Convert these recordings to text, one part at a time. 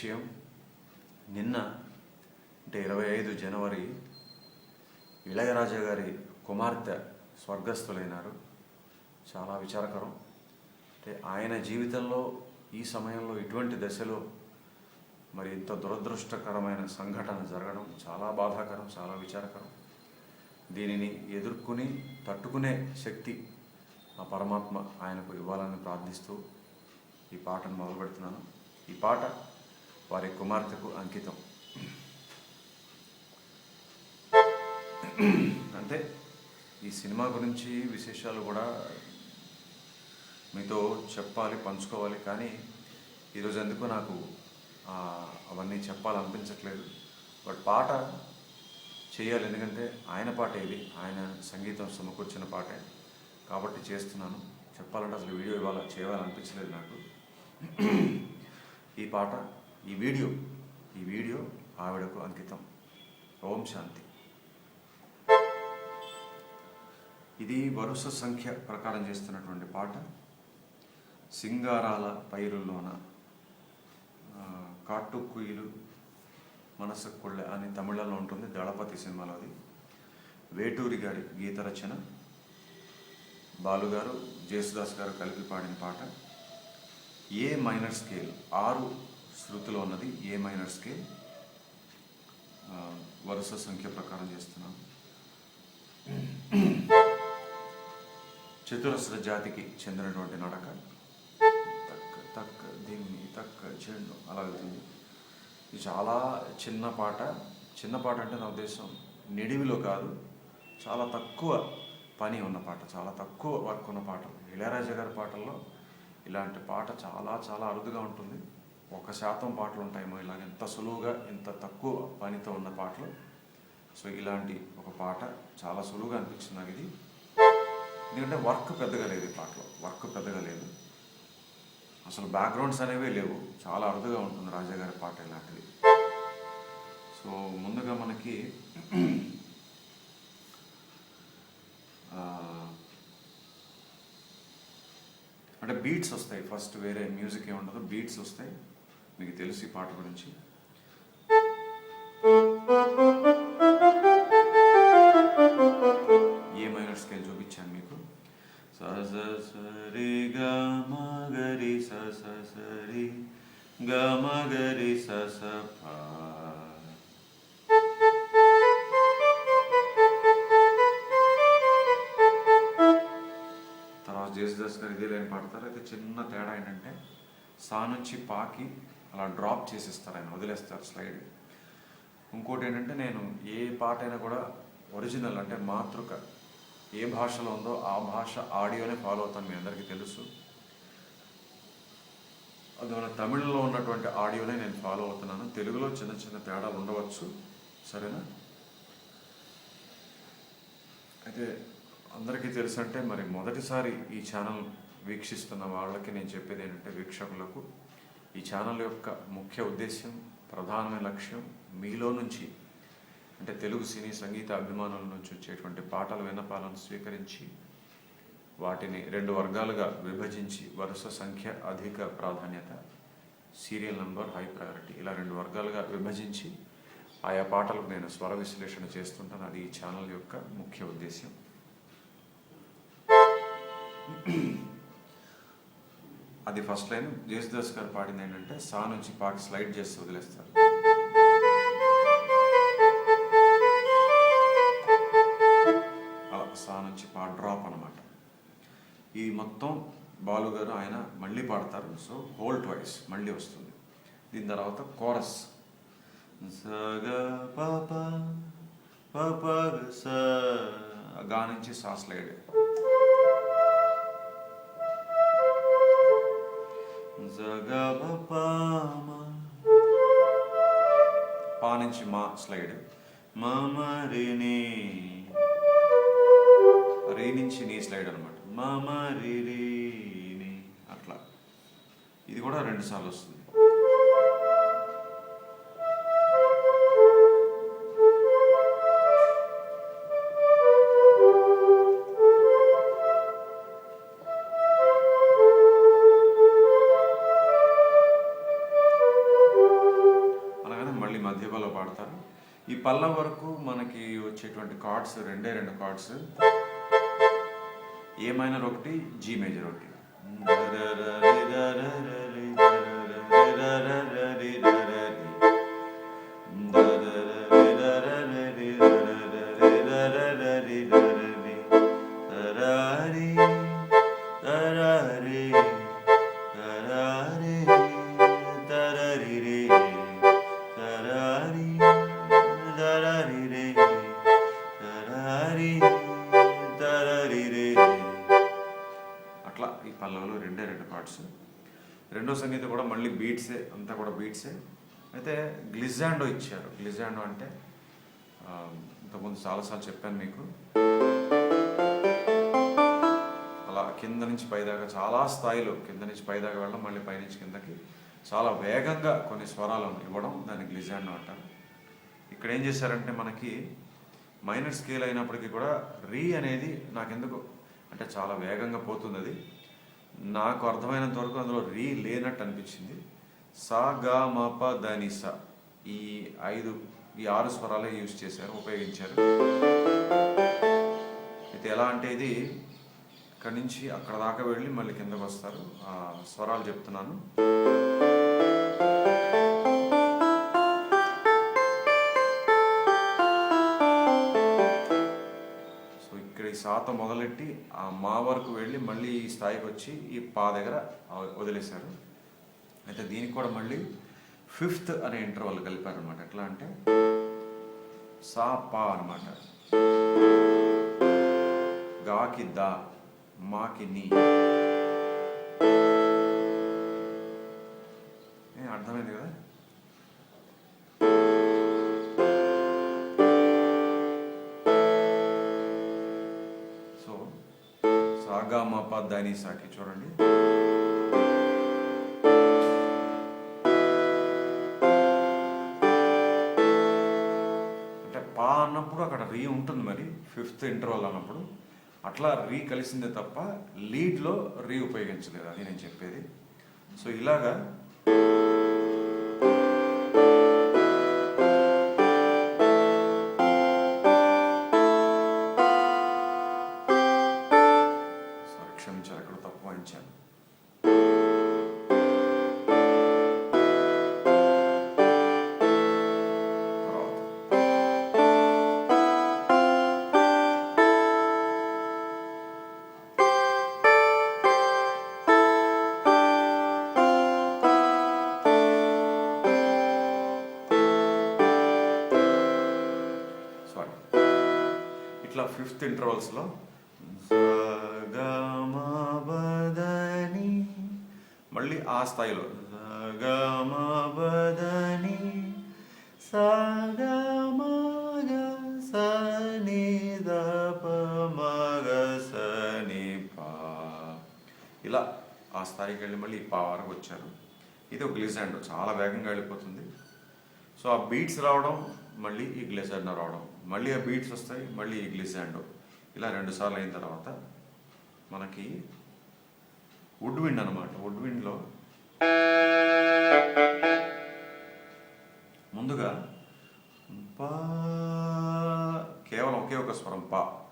విషయం నిన్న అంటే ఇరవై ఐదు జనవరి ఇళయరాజా గారి కుమార్తె స్వర్గస్థులైనారు. చాలా విచారకరం. అంటే ఆయన జీవితంలో ఈ సమయంలో ఇటువంటి దశలో మరి ఇంత దురదృష్టకరమైన సంఘటన జరగడం చాలా బాధాకరం చాలా విచారకరం. దీనిని ఎదుర్కొని తట్టుకునే శక్తి ఆ పరమాత్మ ఆయనకు ఇవ్వాలని ప్రార్థిస్తూ ఈ పాటను మొదలు పెడుతున్నాను ఈ పాట వారి కుమార్తెకు అంకితం అంటే ఈ సినిమా గురించి విశేషాలు కూడా మీతో చెప్పాలి పంచుకోవాలి కానీ ఈరోజు ఎందుకు నాకు అవన్నీ చెప్పాలనిపించట్లేదు. బట్ పాట చేయాలి ఎందుకంటే ఆయన పాట ఇది. ఆయన సంగీతం సమకూర్చిన పాటే కాబట్టి చేస్తున్నాను. చెప్పాలంటే అసలు వీడియో ఇవాళ చేయాలనిపించలేదు నాకు. ఈ పాట ఈ వీడియో ఈ వీడియో ఆవిడకు అంకితం. ఓం శాంతి. ఇది వరుస సంఖ్య ప్రకారం చేస్తున్నటువంటి పాట. సింగారాల పైరుల్లోన కాటు కాట్టుకుయిలు మనసు కొళ్ళ అని తమిళంలో ఉంటుంది దళపతి సినిమాలో అది. వేటూరి గారి గీత రచన. బాలుగారు జేసుదాస్ గారు కలిపి పాడిన పాట. A minor scale? ఆరు శృతిలో ఉన్నది ఏ మైనర్ స్కేల్ వరుస సంఖ్య ప్రకారం చేస్తున్నాం. చతురస్ర జాతికి చెందినటువంటి నడక తక్క తక్క దిమ్మి తక్క చెండు అలా వెళ్తుంది. ఇది చాలా చిన్న పాట. చిన్న పాట అంటే నా ఉద్దేశం నిడివిలో కాదు చాలా తక్కువ పని ఉన్న పాట చాలా తక్కువ వర్క్ ఉన్న పాట. ఇళయరాజా గారి పాటల్లో ఇలాంటి పాట చాలా చాలా అరుదుగా ఉంటుంది. ఒక శాతం పాటలు ఉంటాయేమో ఇలాగ. ఎంత సులువుగా ఇంత తక్కువ పనితో ఉన్న పాటలు. సో ఇలాంటి ఒక పాట చాలా సులువుగా అనిపించింది నాకు ఇది. ఎందుకంటే వర్క్ పెద్దగా లేదు ఈ పాటలో. వర్క్ పెద్దగా లేదు. అసలు బ్యాక్గ్రౌండ్స్ అనేవి లేవు. చాలా అరుదుగా ఉంటుంది రాజా గారి పాట ఇలాంటిది. సో ముందుగా మనకి అంటే బీట్స్ వస్తాయి. ఫస్ట్ వేరే మ్యూజిక్ ఏమి ఉండదు బీట్స్ వస్తాయి. మీకు తెలుసు ఈ పాట గురించి? ఏ మైనర్ స్కేల్ చూపించాను మీకు? స సరి గ మగరి గరి స స సరి గ మగరి గరి స స తర్వాత జేసుదాస్ గారు ఇదే లేని పాడతారు. అయితే చిన్న తేడా ఏంటంటే సా నుంచి పాకి అలా డ్రాప్ చేసేస్తారు ఆయన వదిలేస్తారు స్లైడ్ ఇంకోటి ఏంటంటే నేను ఏ పాట అయినా కూడా ఒరిజినల్ అంటే మాతృక ఏ భాషలో ఉందో ఆ భాష ఆడియోనే ఫాలో అవుతాను మీ అందరికీ తెలుసు. అందువల్ల తమిళ్ళో ఉన్నటువంటి ఆడియోనే నేను ఫాలో అవుతున్నాను. తెలుగులో చిన్న చిన్న తేడాలు ఉండవచ్చు సరేనా? అయితే అందరికీ తెలుసు అంటే మరి మొదటిసారి ఈ ఛానల్ వీక్షిస్తున్న వాళ్ళకి నేను చెప్పేది ఏంటంటే వీక్షకులకు ఈ ఛానల్ యొక్క ముఖ్య ఉద్దేశ్యం ప్రధానమైన లక్ష్యం మీలో నుంచి అంటే తెలుగు సినీ సంగీత అభిమానుల నుంచి వచ్చేటువంటి పాటల విన్నపాలను స్వీకరించి వాటిని రెండు వర్గాలుగా విభజించి వరుస సంఖ్య అధిక ప్రాధాన్యత సీరియల్ నంబర్ హై ప్రయారిటీ ఇలా రెండు వర్గాలుగా విభజించి ఆయా పాటలకు నేను స్వర విశ్లేషణ చేస్తుంటాను. అది ఈ ఛానల్ యొక్క ముఖ్య ఉద్దేశ్యం. అది ఫస్ట్ లైన్ జేసుదాస్ గారు పాడింది ఏంటంటే సా నుంచి పాట స్లైడ్ చేసి వదిలేస్తారు. అలా సా నుంచి పా డ్రాప్ అనమాట ఈ మొత్తం బాలు గారు ఆయన మళ్ళీ పాడతారు. సో హోల్ ట్వైస్ మళ్ళీ వస్తుంది. దీని తర్వాత కోరస్ సగ పాప పాప స గా నుంచి సా స్లైడ్ పా నుంచి మా స్లైడ్. మమరిని రీ నుంచి నీ స్లైడ్ అనమాట మమరిని అట్లా. ఇది కూడా రెండు సార్లు వస్తుంది. పాడతారు. ఈ పళ్ళ వరకు మనకి వచ్చేటువంటి కార్డ్స్ రెండే రెండు కార్డ్స్. ఏ మైనర్ ఒకటి జీ మేజర్ ఒకటి. బీట్సే అయితే గ్లిజాండో ఇచ్చారు. గ్లిజాండో అంటే ఇంతకుముందు చాలాసార్లు చెప్పాను మీకు. అలా కింద నుంచి పైదాకా చాలా స్థాయిలో కింద నుంచి పైదాకా వెళ్ళడం మళ్ళీ పైనుంచి కిందకి చాలా వేగంగా కొన్ని స్వరాలను ఇవ్వడం దాన్ని గ్లిజాండో అంటారు. ఇక్కడ ఏం చేశారంటే మనకి మైనర్ స్కేల్ అయినప్పటికీ కూడా రీ అనేది నాకెందుకు అంటే చాలా వేగంగా పోతుంది అది నాకు అర్థమైనంత వరకు అందులో రీ లేనట్టు అనిపించింది. సా గా మా ప దని ఈ ఐదు ఈ ఆరు స్వరాలే యూజ్ చేశారు ఉపయోగించారు. అయితే ఎలా అంటే ఇది ఇక్కడి నుంచి అక్కడ దాకా వెళ్ళి మళ్ళీ కిందకు వస్తారు. ఆ స్వరాలు చెప్తున్నాను. సో ఇక్కడ ఈ సాత మొదలెట్టి ఆ మా వరకు వెళ్ళి మళ్ళీ ఈ స్థాయికి వచ్చి ఈ పా దగ్గర వదిలేశారు. అయితే దీనికి కూడా మళ్ళీ ఫిఫ్త్ అనే ఇంటర్వల్ కలిపారు అనమాట ఎట్లా అంటే సా పా అనమాట. గాకి దా మాకి నీ. ఏ, అర్థమైంది కదా? సో సాగా మా పా దాని సాకి చూడండి. అన్నప్పుడు అక్కడ రీ ఉంటుంది మరి ఫిఫ్త్ ఇంటర్వల్ అన్నప్పుడు. అట్లా రీ కలిసిందే తప్ప లీడ్లో రీ ఉపయోగించలేదు అది నేను చెప్పేది. సో ఇలాగా ఇట్లా ఫిఫ్త్ ఇంటర్వల్స్లో. మళ్ళీ ఆ స్థాయిలో. సగమబదని సగమగ సని దపమగ సని పా. ఇలా ఆ స్థాయికి వెళ్ళి మళ్ళీ ఈ పా వరకు వచ్చారు. ఇది ఒక గ్లిజాండ్ చాలా వేగంగా వెళ్ళిపోతుంది. సో ఆ బీట్స్ రావడం మళ్ళీ ఈ గ్లిజాండో రావడం. మళ్ళీ ఆ బీట్స్ వస్తాయి మళ్ళీ ఇంగ్లీష్ గ్లిజాండో ఇలా రెండు సార్లు అయిన తర్వాత మనకి వుడ్ విండ్ అనమాట వుడ్ విండ్లో ముందుగా పా కేవలం ఒకే ఒక స్వరం పా.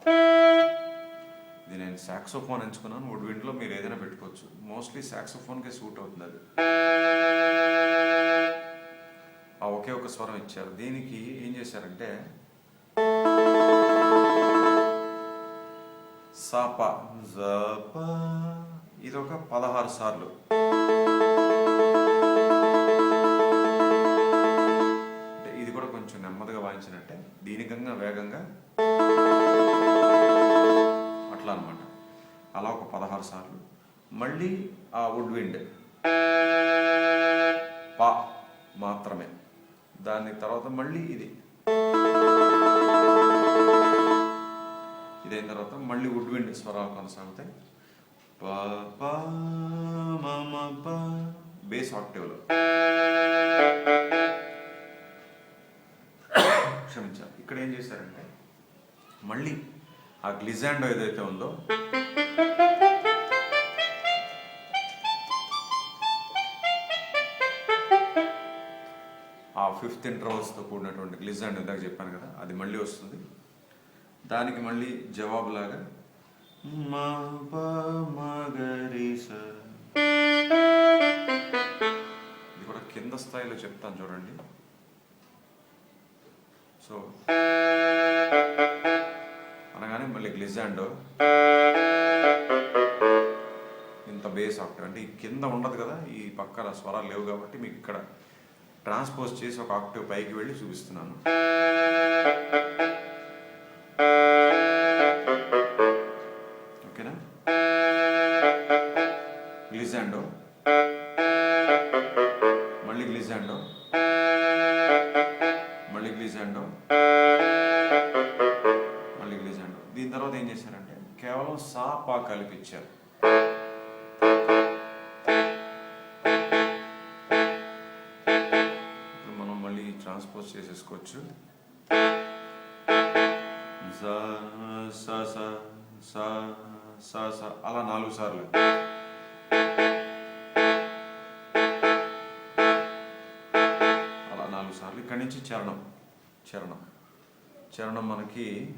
ఇది నేను సాక్సోఫోన్ ఎంచుకున్నాను. వుడ్ విండ్లో మీరు ఏదైనా పెట్టుకోవచ్చు. మోస్ట్లీ సాక్సోఫోన్కే సూట్ అవుతుంది అది. ఆ ఒకే ఒక స్వరం ఇచ్చారు. దీనికి ఏం చేశారంటే సాప జప. ఇది ఒక పదహారు సార్లు. అంటే ఇది కూడా కొంచెం నెమ్మదిగా వాయించినట్టే. దీనికంగా వేగంగా అట్లా అనమాట అలా ఒక పదహారు సార్లు. మళ్ళీ ఆ వుడ్ విండ్. పా మాత్రమే. దాని తర్వాత మళ్ళీ ఇది. ఇదైన తర్వాత మళ్ళీ వుడ్ విండ్ స్వరాలు కొనసాగుతాయి ప ప మ ప బేస్ ఆక్టివ్లో. క్షమించాలి. ఇక్కడ ఏం చేశారంటే మళ్ళీ ఆ గ్లిజాండో ఏదైతే ఉందో ఆ ఫిఫ్త్ ఇంటర్వల్స్తో కూడినటువంటి గ్లిజాండో ఇందాక చెప్పాను కదా అది మళ్ళీ వస్తుంది. దానికి మళ్ళీ జవాబులాగా మా ప మగరి ఇది కూడా కింద స్థాయిలో చెప్తాను చూడండి. సో అనగానే మళ్ళీ గ్లిజాండో. ఇంత బేస్ ఆక్టివ్ అంటే ఈ కింద ఉండదు కదా ఈ పక్కన స్వరాలు లేవు కాబట్టి మీకు ఇక్కడ ట్రాన్స్పోజ్ చేసి ఒక ఆక్టివ్ పైకి వెళ్ళి చూపిస్తున్నాను. పా ఇప్పుడు మనం మళ్ళీ ట్రాన్స్పోజ్ చేసేసుకోవచ్చు. అలా నాలుగు సార్లు. అలా నాలుగు సార్లు. ఇక్కడి నుంచి చరణం చరణం. చరణం మనకి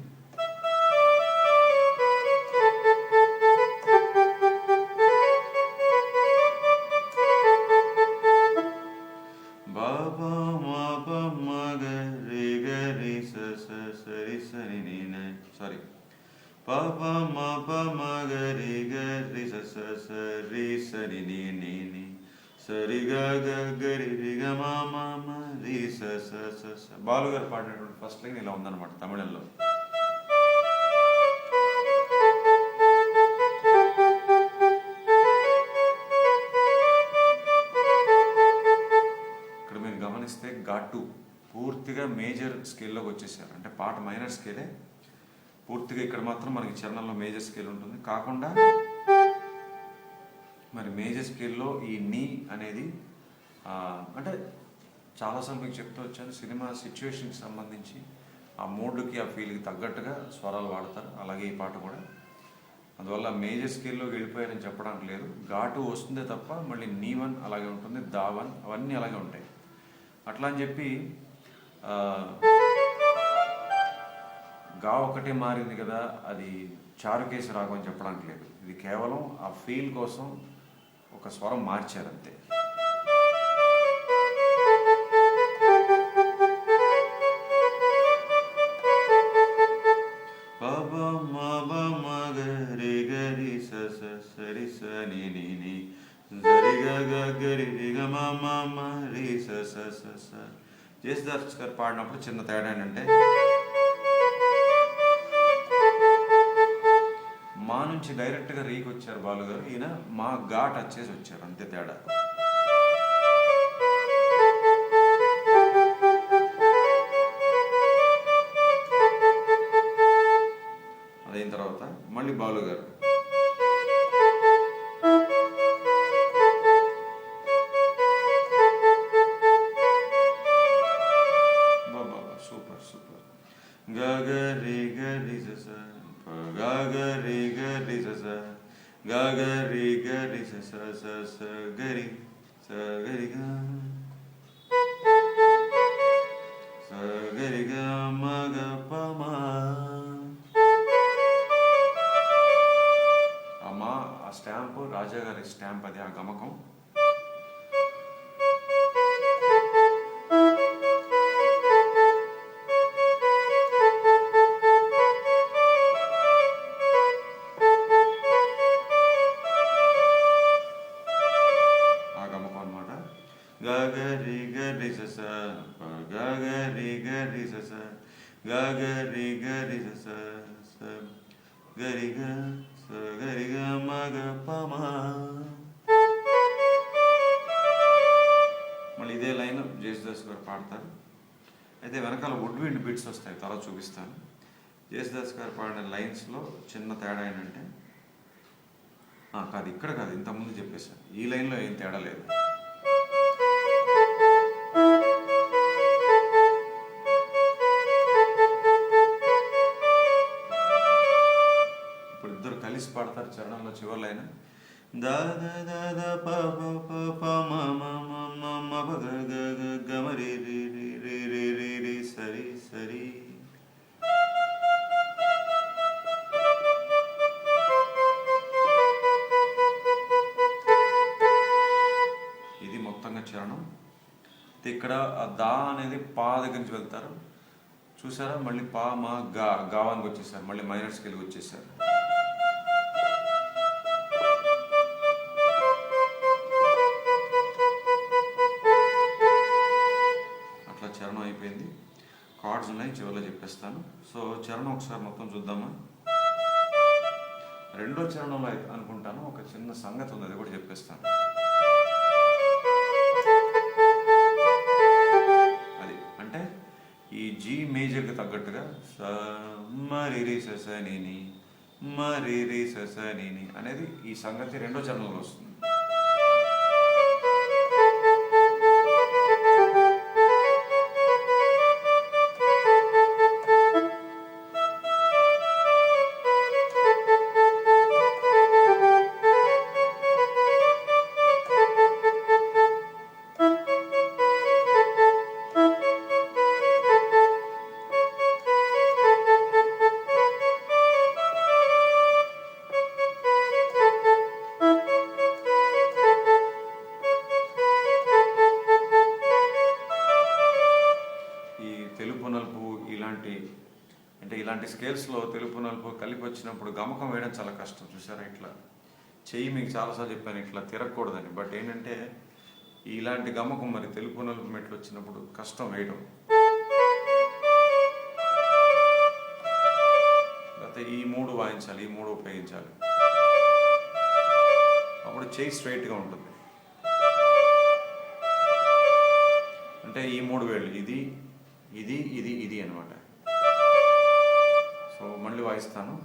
సరి గ స స స స. బాలు గారు పాడినటువంటి ఫస్ట్ లైన్ ఇలా ఉందన్నమాట తమిళంలో. ఇక్కడ మీరు గమనిస్తే ఘాటు పూర్తిగా మేజర్ స్కేల్లోకి వచ్చేసారు. అంటే పాట మైనర్ స్కేలే. పూర్తిగా ఇక్కడ మాత్రం మనకి చరణంలో మేజర్ స్కేల్ ఉంటుంది. కాకుండా మరి మేజర్ స్కేల్లో ఈ నీ అనేది అంటే చాలాసార్లు మీకు చెప్తూ వచ్చాను సినిమా సిచ్యువేషన్కి సంబంధించి ఆ మూడ్కి ఆ ఫీల్కి తగ్గట్టుగా స్వరాలు వాడతారు. అలాగే ఈ పాట కూడా. అందువల్ల మేజర్ స్కేల్లో వెళ్ళిపోయారని చెప్పడానికి లేదు. ఘాటు వస్తుందే తప్ప మళ్ళీ నీ వన్ అలాగే ఉంటుంది దా వన్ అవన్నీ అలాగే ఉంటాయి. అట్లా అని చెప్పి గా ఒకటే మారింది కదా అది చారుకేసి రాగం అని చెప్పడానికి లేదు. ఇది కేవలం ఆ ఫీల్ కోసం ఒక స్వరం మార్చారు అంతే పబ మబ మగ రి స సరి సని ని ని సరి గ గ గరి రి గ మ మ రి స స స స. జేసుదాస్ గారు పాడినప్పుడు చిన్న తేడా ఏంటంటే నుంచి డైరెక్ట్గా రీకి వచ్చారు బాలు గారు. ఈయన మా గా టచ్ చేసి వచ్చారు అంతే తేడా. అదైన తర్వాత మళ్ళీ బాలు లైన్స్లో చిన్న తేడా ఏంటంటే కాదు ఇక్కడ కాదు ఇంతకుముందు చెప్పేశాను ఈ లైన్లో ఏం తేడా లేదు. ఇప్పుడు ఇద్దరు కలిసి పాడతారు చరణంలో చివరి లైన్. దా దా దా దా ప దా అనేది పా దగ్గర నుంచి వెళ్తారు. చూసారా? మళ్ళీ పా మా గా గావానికి వచ్చేసారు. మళ్ళీ మైనర్ స్కేల్కి వచ్చేసారు. అట్లా చరణం అయిపోయింది. కార్డ్స్ ఉన్నాయి చివరిలో చెప్పేస్తాను. సో చరణం ఒకసారి మొత్తం చూద్దామా? రెండో చరణంలో అయితే అనుకుంటాను. ఒక చిన్న సంగతి ఉంది అది కూడా చెప్పేస్తాను. దగ్గర స మరి ససనిని మరి ససనిని అనేది ఈ సంగతి రెండో చరణంలో వస్తుంది. గమకం చాలా కష్టం. చూసారా ఇట్లా? చెయ్యి మీకు చాలాసార్లు చెప్పాను ఇట్లా తిరగకూడదని. బట్ ఏంటంటే ఇలాంటి గమకం మరి తెలుపు నలుపు మెట్లు వచ్చినప్పుడు కష్టం వేయడం. లేకపోతే ఈ మూడు వాయించాలి ఈ మూడు ఉపయోగించాలి. అప్పుడు చెయ్యి స్ట్రైట్గా ఉంటుంది. అంటే ఈ మూడు వేళ్ళు ఇది ఇది ఇది ఇది అనమాట. సో మళ్ళీ వాయిస్తాను.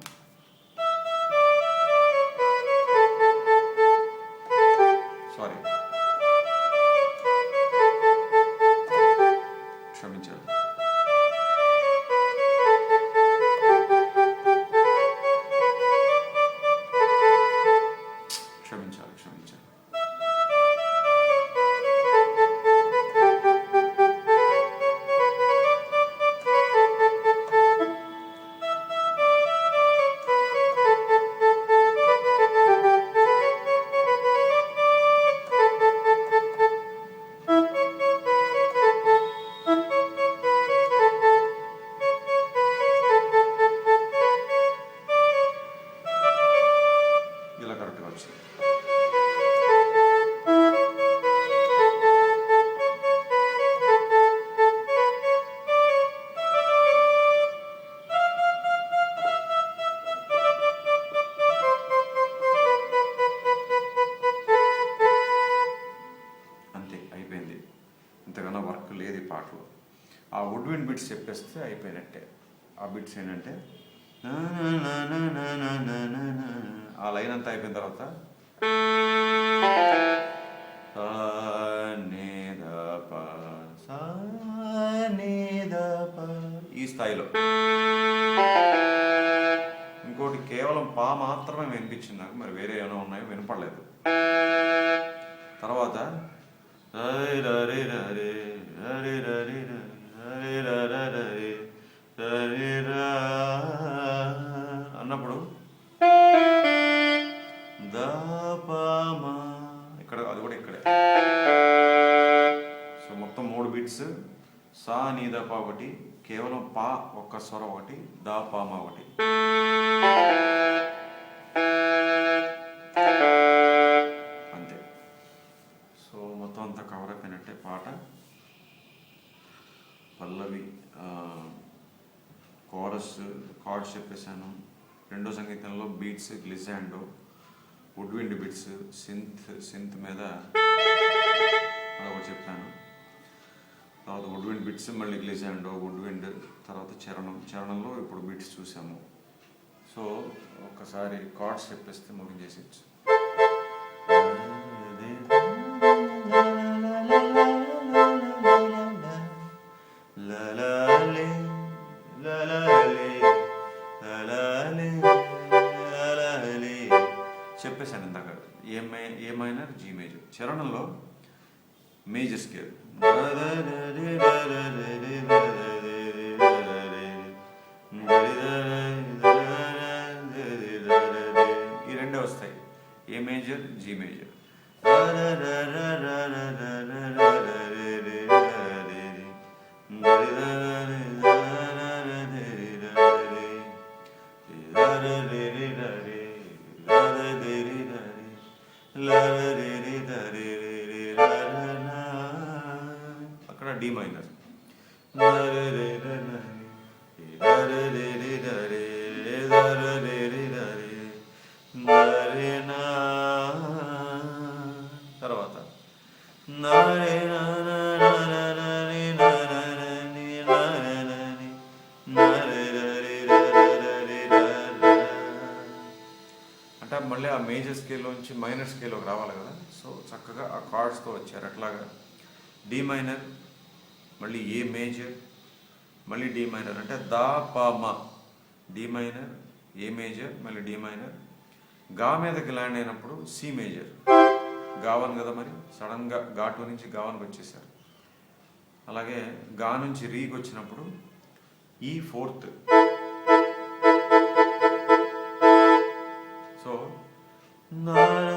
చేయండి ఆ లైన్ అంతా అయిపోయిన తర్వాత ఈ స్థాయిలో. ఇంకోటి కేవలం పా మాత్రమే వినిపించింది నాకు మరి వేరే ఏమైనా ఉన్నాయో? వినపడలేదు. అంటే పాట. పల్లవి కోరస్ కార్డ్స్ చెప్పేశాను. రెండో సంగీతంలో beats glissando woodwind bits beats synth synth మీద అదొకటి చెప్పాను. తర్వాత వుడ్విండ్ బిట్స్ మళ్ళీ గ్లిజాండో వుడ్విండ్ తర్వాత చరణం. చరణంలో ఇప్పుడు బిట్స్ చూసాము. సో ఒక్కసారి కార్డ్స్ చెప్పేస్తే ముగించేసేయచ్చు. A A minor G major చరణంలో మేజర్ స్కేల్ ఈ రెండే వస్తాయి. ఏ మేజర్ జీ మేజర్ రే అక్కడ డి మైనర్ స్కేల్లోంచి మైనర్ స్కేల్లోకి రావాలి కదా. సో చక్కగా ఆ కార్డ్స్తో వచ్చారు. అట్లాగా డి మైనర్ మళ్ళీ ఏ మేజర్ మళ్ళీ డి మైనర్ అంటే దా పా మా. డి మైనర్ ఏ మేజర్ మళ్ళీ డి మైనర్గా మీదకి ల్యాండ్ అయినప్పుడు సి మేజర్ గావన్ కదా మరి? సడన్గా గా టూ నుంచి గావన్కి వచ్చేసారు. అలాగే గా నుంచి రీకి వచ్చినప్పుడు ఈ ఫోర్త్ సో సారీ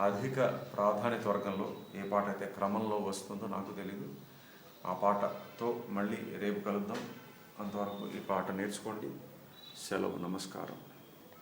అధిక ప్రాధాన్యత వర్గంలో ఏ పాట అయితే క్రమంలో వస్తుందో నాకు తెలియదు ఆ పాటతో మళ్ళీ రేపు కలుద్దాం. అంతవరకు ఈ పాట నేర్చుకోండి. సెలవు నమస్కారం.